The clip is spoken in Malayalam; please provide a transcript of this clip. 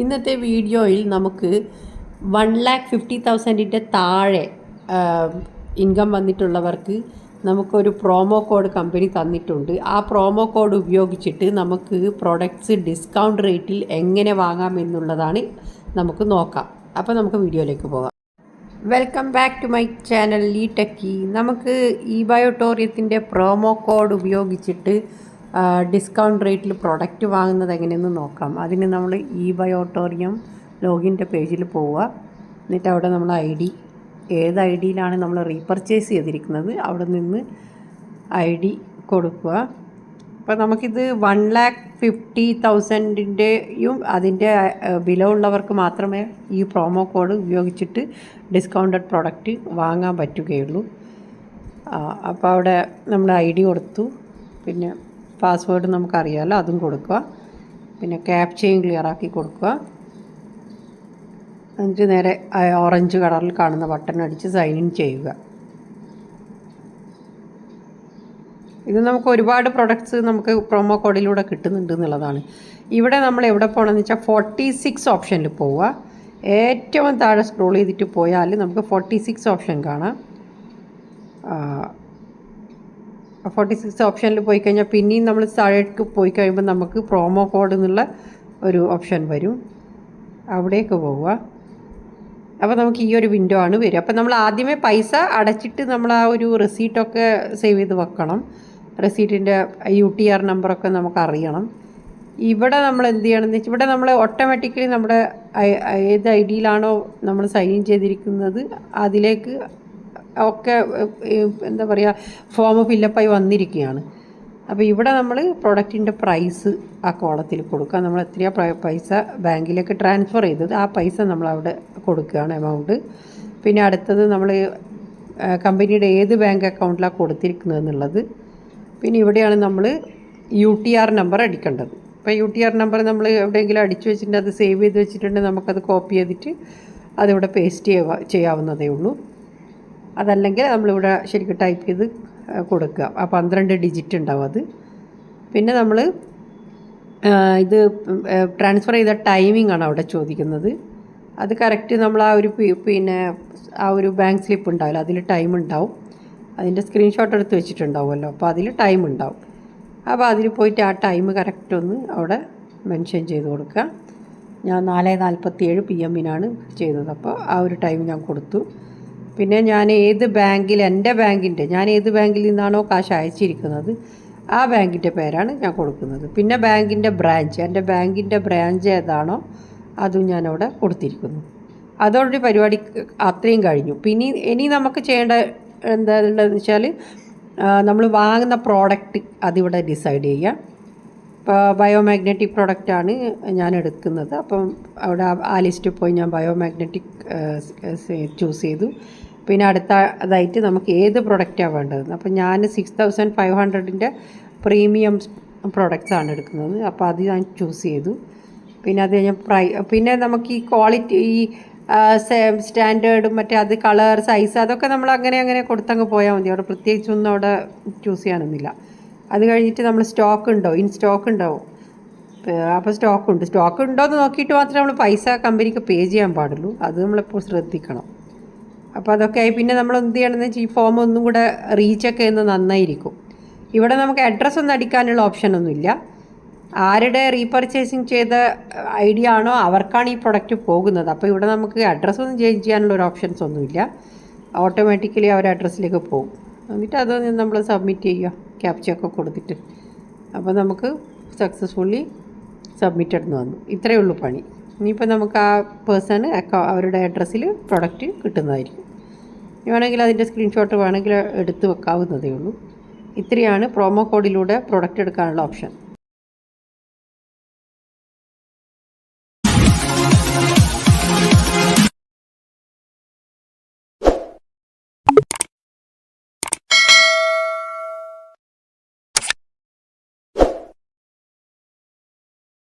ഇന്നത്തെ വീഡിയോയിൽ നമുക്ക് വൺ ലാക്ക് ഫിഫ്റ്റി തൗസൻഡിന്റെ താഴെ ഇൻകം വന്നിട്ടുള്ളവർക്ക് നമുക്കൊരു പ്രോമോ കോഡ് കമ്പനി തന്നിട്ടുണ്ട്. ആ പ്രോമോ കോഡ് ഉപയോഗിച്ചിട്ട് നമുക്ക് പ്രൊഡക്ട്സ് ഡിസ്കൗണ്ട് റേറ്റിൽ എങ്ങനെ വാങ്ങാം എന്നുള്ളതാണ് നമുക്ക് നോക്കാം. അപ്പോൾ നമുക്ക് വീഡിയോയിലേക്ക് പോകാം. Welcome back to my channel ഈ ടെക്കി നമുക്ക് ഈ ബയോട്ടോറിയത്തിന്റെ പ്രോമോ കോഡ് ഉപയോഗിച്ചിട്ട് ഡിസ്കൗണ്ട് റേറ്റിൽ പ്രൊഡക്റ്റ് വാങ്ങുന്നത് എങ്ങനെയെന്ന് നോക്കാം. അതിന് നമ്മൾ ഈ ബയോട്ടോറിയം ലോഗിന്റെ പേജിൽ പോവുക. എന്നിട്ട് അവിടെ നമ്മൾ ഐ ഡി ഏത് ഐ ഡിയിലാണ് നമ്മൾ റീപർച്ചേസ് ചെയ്തിരിക്കുന്നത് അവിടെ നിന്ന് ഐ ഡി കൊടുക്കുക. അപ്പോൾ നമുക്കിത് വൺ ലാക്ക് ഫിഫ്റ്റി തൗസൻഡിന്റെയും അതിന്റെ വില ഉള്ളവർക്ക് മാത്രമേ ഈ പ്രോമോ കോഡ് ഉപയോഗിച്ചിട്ട് ഡിസ്കൗണ്ടഡ് പ്രോഡക്റ്റ് വാങ്ങാൻ പറ്റുകയുള്ളൂ. അപ്പോൾ അവിടെ നമ്മൾ ഐ ഡി കൊടുത്തു. പിന്നെ പാസ്വേഡ് നമുക്കറിയാമല്ലോ അതും കൊടുക്കുക. പിന്നെ ക്യാപ്ചയും ക്ലിയർ ആക്കി കൊടുക്കുക. എന്നിട്ട് നേരെ ഓറഞ്ച് കളറിൽ കാണുന്ന ബട്ടൺ അടിച്ച് സൈൻ ഇൻ ചെയ്യുക. ഇത് നമുക്ക് ഒരുപാട് പ്രൊഡക്ട്സ് നമുക്ക് പ്രൊമോ കോഡിലൂടെ കിട്ടുന്നുണ്ട് എന്നുള്ളതാണ്. ഇവിടെ നമ്മൾ എവിടെ പോകണമെന്ന് വെച്ചാൽ ഫോർട്ടി സിക്സ് ഓപ്ഷനിൽ പോവുക. ഏറ്റവും താഴെ സ്ക്രോൾ ചെയ്തിട്ട് പോയാൽ നമുക്ക് ഫോർട്ടി സിക്സ് ഓപ്ഷൻ കാണാം. ഫോർട്ടി സിക്സ് ഓപ്ഷനിൽ പോയി കഴിഞ്ഞാൽ പിന്നെയും നമ്മൾ താഴേക്ക് പോയി കഴിയുമ്പോൾ നമുക്ക് പ്രോമോ കോഡ് എന്നുള്ള ഒരു ഓപ്ഷൻ വരും. അവിടേക്ക് പോവുക. അപ്പോൾ നമുക്ക് ഈ ഒരു വിൻഡോ ആണ് വരിക. അപ്പോൾ നമ്മൾ ആദ്യമേ പൈസ അടച്ചിട്ട് നമ്മൾ ആ ഒരു റെസീറ്റൊക്കെ സേവ് ചെയ്ത് വെക്കണം. റെസീറ്റിന്റെ യു ടി ആർ നമ്പറൊക്കെ നമുക്ക് അറിയണം. ഇവിടെ നമ്മൾ എന്ത് ചെയ്യണമെന്ന് വെച്ചാൽ ഇവിടെ നമ്മൾ ഓട്ടോമാറ്റിക്കലി നമ്മുടെ ഏത് ഐ ഡിയിലാണോ നമ്മൾ സൈൻ ഇൻ ചെയ്തിരിക്കുന്നത് അതിലേക്ക് ഒക്കെ എന്താ പറയുക ഫോം ഫില്ലപ്പായി വന്നിരിക്കുകയാണ് അപ്പോൾ ഇവിടെ നമ്മൾ പ്രൊഡക്റ്റിന്റെ പ്രൈസ് ആ കോളത്തിൽ കൊടുക്കുക. നമ്മൾ എത്രയാണ് പൈസ ബാങ്കിലേക്ക് ട്രാൻസ്ഫർ ചെയ്തത് ആ പൈസ നമ്മൾ അവിടെ കൊടുക്കുകയാണ് എമൗണ്ട് പിന്നെ അടുത്തത് നമ്മൾ കമ്പനിയുടെ ഏത് ബാങ്ക് അക്കൗണ്ടിലാണ് കൊടുത്തിരിക്കുന്നത് എന്നുള്ളത്. പിന്നെ ഇവിടെയാണ് നമ്മൾ യു ടി ആർ നമ്പർ അടിക്കേണ്ടത്. അപ്പോൾ യു ടി ആർ നമ്പർ നമ്മൾ എവിടെയെങ്കിലും അടിച്ചു വെച്ചിട്ടുണ്ട് അത് സേവ് ചെയ്ത് വെച്ചിട്ടുണ്ടെങ്കിൽ നമുക്കത് കോപ്പി ചെയ്തിട്ട് അതിവിടെ പേസ്റ്റ് ചെയ്യാവുന്നതേ ഉള്ളൂ. അതല്ലെങ്കിൽ നമ്മളിവിടെ ശരിക്കും ടൈപ്പ് ചെയ്ത് കൊടുക്കുക. ആ പന്ത്രണ്ട് ഡിജിറ്റ് ഉണ്ടാവും അത്. പിന്നെ നമ്മൾ ഇത് ട്രാൻസ്ഫർ ചെയ്ത ടൈമിംഗ് ആണ് അവിടെ ചോദിക്കുന്നത്. അത് കറക്റ്റ് നമ്മൾ ആ ഒരു പിന്നെ ആ ഒരു ബാങ്ക് സ്ലിപ്പ് ഉണ്ടാവില്ല. അതിൽ ടൈം ഉണ്ടാവും. അതിന്റെ സ്ക്രീൻഷോട്ട് എടുത്ത് വെച്ചിട്ടുണ്ടാവുമല്ലോ. അപ്പോൾ അതിൽ ടൈം ഉണ്ടാവും. അപ്പോൾ അതിൽ പോയിട്ട് ആ ടൈം കറക്റ്റ് ഒന്ന് അവിടെ മെൻഷൻ ചെയ്ത് കൊടുക്കുക. ഞാൻ നാല് നാൽപ്പത്തി ഏഴ് പി എമ്മിനാണ് ചെയ്തത്. അപ്പോൾ ആ ഒരു ടൈം ഞാൻ കൊടുത്തു. പിന്നെ ഞാൻ ഏത് ബാങ്കിൽ എന്റെ ബാങ്കിന്റെ ഞാൻ ഏത് ബാങ്കിൽ നിന്നാണോ കാശ് അയച്ചിരിക്കുന്നത് ആ ബാങ്കിന്റെ പേരാണ് ഞാൻ കൊടുക്കുന്നത്. പിന്നെ ബാങ്കിന്റെ ബ്രാഞ്ച് എന്റെ ബാങ്കിന്റെ ബ്രാഞ്ച് ഏതാണോ അതും ഞാനവിടെ കൊടുത്തിരിക്കുന്നു. അതോടൊരു പരിപാടി അത്രയും കഴിഞ്ഞു. പിന്നെ ഇനി നമുക്ക് ചെയ്യേണ്ട എന്താണെന്ന് വെച്ചാൽ നമ്മൾ വാങ്ങുന്ന പ്രോഡക്റ്റ് അതിവിടെ ഡിസൈഡ് ചെയ്യാം. ബയോമാഗ്നറ്റിക് പ്രോഡക്റ്റാണ് ഞാൻ എടുക്കുന്നത്. അപ്പം അവിടെ ആ ലിസ്റ്റിൽ പോയി ഞാൻ ബയോമാഗ്നറ്റിക് ചൂസ് ചെയ്തു. പിന്നെ അടുത്ത അതായിട്ട് നമുക്ക് ഏത് പ്രൊഡക്റ്റാണ് വേണ്ടത്? അപ്പം ഞാൻ സിക്സ് തൗസൻഡ് ഫൈവ് ഹൺഡ്രഡിന്റെ പ്രീമിയം പ്രൊഡക്റ്റ്സ് ആണ് എടുക്കുന്നത്. അപ്പോൾ അത് ഞാൻ ചൂസ് ചെയ്തു. പിന്നെ അത് കഴിഞ്ഞാൽ പ്രൈ പിന്നെ നമുക്ക് ഈ ക്വാളിറ്റി ഈ സ്റ്റാൻഡേർഡും മറ്റേ അത് കളർ സൈസ് അതൊക്കെ നമ്മൾ അങ്ങനെ അങ്ങനെ കൊടുത്തങ്ങ് പോയാൽ മതി. അവിടെ പ്രത്യേകിച്ചൊന്നും അവിടെ ചൂസ് ചെയ്യാനൊന്നുമില്ല. അത് കഴിഞ്ഞിട്ട് നമ്മൾ സ്റ്റോക്ക് ഉണ്ടോ? ഇൻ സ്റ്റോക്ക് ഉണ്ടാവും. അപ്പോൾ സ്റ്റോക്ക് ഉണ്ട്. സ്റ്റോക്ക് ഉണ്ടോ എന്ന് നോക്കിയിട്ട് മാത്രമേ നമ്മൾ പൈസ കമ്പനിക്ക് പേ ചെയ്യാൻ പാടുള്ളൂ. അത് നമ്മളെപ്പോൾ ശ്രദ്ധിക്കണം. അപ്പോൾ അതൊക്കെ ആയി പിന്നെ നമ്മൾ എന്ത് ചെയ്യണമെന്ന് വെച്ചാൽ ഈ ഫോം ഒന്നും കൂടെ റീച്ചൊക്കെ ചെയ്യുന്നത് നന്നായിരിക്കും. ഇവിടെ നമുക്ക് അഡ്രസ്സ് ഒന്നും അടിക്കാനുള്ള ഓപ്ഷൻ ഓപ്ഷനൊന്നുമില്ല ആരുടെ റീപർച്ചേസിങ് ചെയ്ത ഐഡിയ ആണോ അവർക്കാണ് ഈ പ്രൊഡക്റ്റ് പോകുന്നത്. അപ്പോൾ ഇവിടെ നമുക്ക് അഡ്രസ്സ് ഒന്നും ചേഞ്ച് ചെയ്യാനുള്ള ഒരു ഓപ്ഷൻസ് ഒന്നുമില്ല. ഓട്ടോമാറ്റിക്കലി അവർ അഡ്രസ്സിലേക്ക് പോകും. എന്നിട്ട് അത് നമ്മൾ സബ്മിറ്റ് ചെയ്യുക. ക്യാപ്ചയൊക്കെ കൊടുത്തിട്ട്. അപ്പോൾ നമുക്ക് സക്സസ്ഫുള്ളി സബ്മിറ്റഡ് എന്ന് വന്നു. ഇത്രയേ ഉള്ളൂ പണി. ഇനിയിപ്പോൾ നമുക്ക് ആ പേഴ്സണ് അവരുടെ അഡ്രസ്സിൽ പ്രൊഡക്റ്റ് കിട്ടുന്നതായിരിക്കും. വേണമെങ്കിൽ അതിന്റെ സ്ക്രീൻഷോട്ട് വേണമെങ്കിൽ എടുത്ത് വെക്കാവുന്നതേ ഉള്ളൂ. ഇത്രയാണ് പ്രൊമോ കോഡിലൂടെ പ്രൊഡക്റ്റ് എടുക്കാനുള്ള ഓപ്ഷൻ